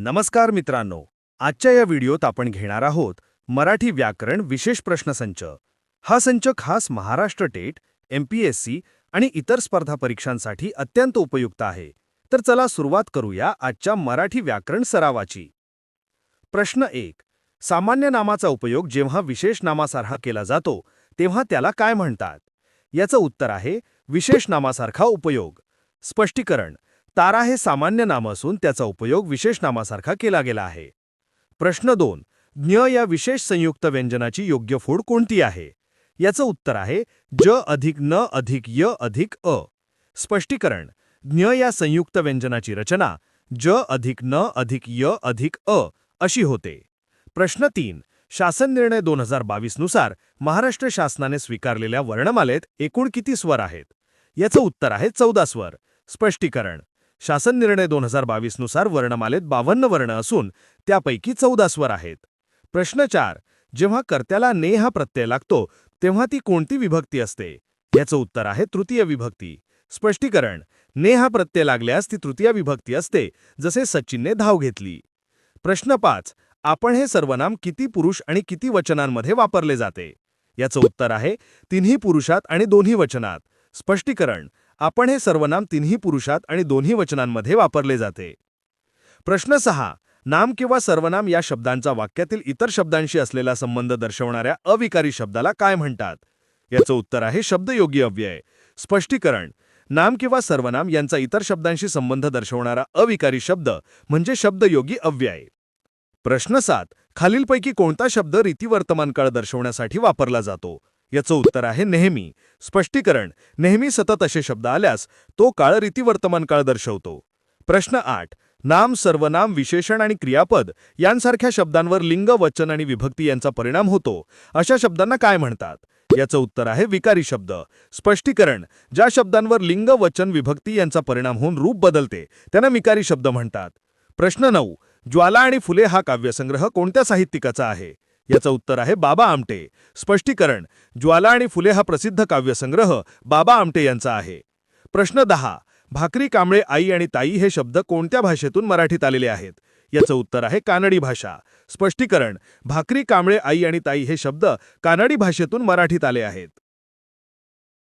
नमस्कार मित्रांनो आजच्या या व्हिडिओत आपण घेणार आहोत मराठी व्याकरण विशेष प्रश्नसंच. हा संच खास Maharashtra TET M P S C आणि इतर स्पर्धा परीक्षांसाठी अत्यंत उपयुक्त आहे. तर चला सुरुवात करूया आजच्या मराठी व्याकरण सरावाची. प्रश्न एक. सामान्य नामाचा उपयोग जेव्हा विशेष नामासारखा केला जातो तेव्हा त्याला काय म्हणतात? याचं उत्तर आहे विशेष नामासारखा उपयोग. स्पष्टीकरण. तारा हे सामान्य नाम असून त्याचा उपयोग विशेष नामासारखा केला गेला आहे. प्रश्न दोन. ज्ञ या विशेष संयुक्त व्यंजनाची योग्य फोड कोणती आहे? याचं उत्तर आहे ज अधिक न अधिक य अधिक अ. स्पष्टीकरण. ज्ञ या संयुक्त व्यंजनाची रचना ज अधिक न अधिक य अधिक अ अशी होते. प्रश्न तीन. शासन निर्णय दोन हजार बावीसनुसार महाराष्ट्र शासनाने स्वीकारलेल्या वर्णमालेत एकूण किती स्वर आहेत? याचं उत्तर आहे चौदा स्वर. स्पष्टीकरण. शासन निर्णय दोन हजार बावीसनुसार वर्णमालेत बावन्न वर्ण असून त्यापैकी चौदा स्वर आहेत. प्रश्न चार जेव्हा कर्त्याला ने हा प्रत्यय लागतो तेव्हा ती कोणती विभक्ती असते? याचं उत्तर आहे तृतीय विभक्ती. स्पष्टीकरण ने हा प्रत्यय लागल्यास ती तृतीय विभक्ती असते जसे सचिनने धाव घेतली. प्रश्न पाच आपण हे सर्वनाम किती पुरुष आणि किती वचनांमध्ये वापरले जाते? याचं उत्तर आहे तिन्ही पुरुषात आणि दोन्ही वचनात. स्पष्टीकरण आपण हे सर्वनाम तिन्ही पुरुषात आणि दोन्ही वचनांमध्ये वापरले जाते. प्रश्न सहा नाम किंवा सर्वनाम या शब्दांचा वाक्यातील इतर शब्दांशी असलेला संबंध दर्शवणाऱ्या अविकारी शब्दाला काय म्हणतात? याचं उत्तर आहे शब्दयोगी अव्यय. स्पष्टीकरण नाम किंवा सर्वनाम यांचा इतर शब्दांशी संबंध दर्शवणारा अविकारी शब्द म्हणजे शब्दयोगी अव्यय. प्रश्न सात खालीलपैकी कोणता शब्द रीतिवर्तमान काळ दर्शवण्यासाठी वापरला जातो? याचं उत्तर आहे नेहमी. स्पष्टीकरण नेहमी सतत असे शब्द आल्यास तो काळ रीतिवर्तमान काळ दर्शवतो. प्रश्न आठ नाम सर्वनाम विशेषण आणि क्रियापद यांसारख्या शब्दांवर लिंग वचन आणि विभक्ती यांचा परिणाम होतो. अशा शब्दांना काय म्हणतात? याचं उत्तर आहे विकारी शब्द. स्पष्टीकरण ज्या शब्दांवर लिंग वचन विभक्ती यांचा परिणाम होऊन रूप बदलते त्यांना विकारी शब्द म्हणतात. प्रश्न नऊ ज्वाला आणि फुले हा काव्यसंग्रह कोणत्या साहित्यिकाचा आहे? याचं उत्तर आहे बाबा आमटे. स्पष्टीकरण ज्वाला आणि फुले हा प्रसिद्ध काव्यसंग्रह बाबा आमटे यांचा आहे. प्रश्न दहा भाकरी कांबळे आई आणि ताई हे शब्द कोणत्या भाषेतून मराठीत आलेले आहेत? याचं उत्तर आहे कानडी भाषा. स्पष्टीकरण भाकरी कांबळे आई आणि ताई हे शब्द कानडी भाषेतून मराठीत आले आहेत.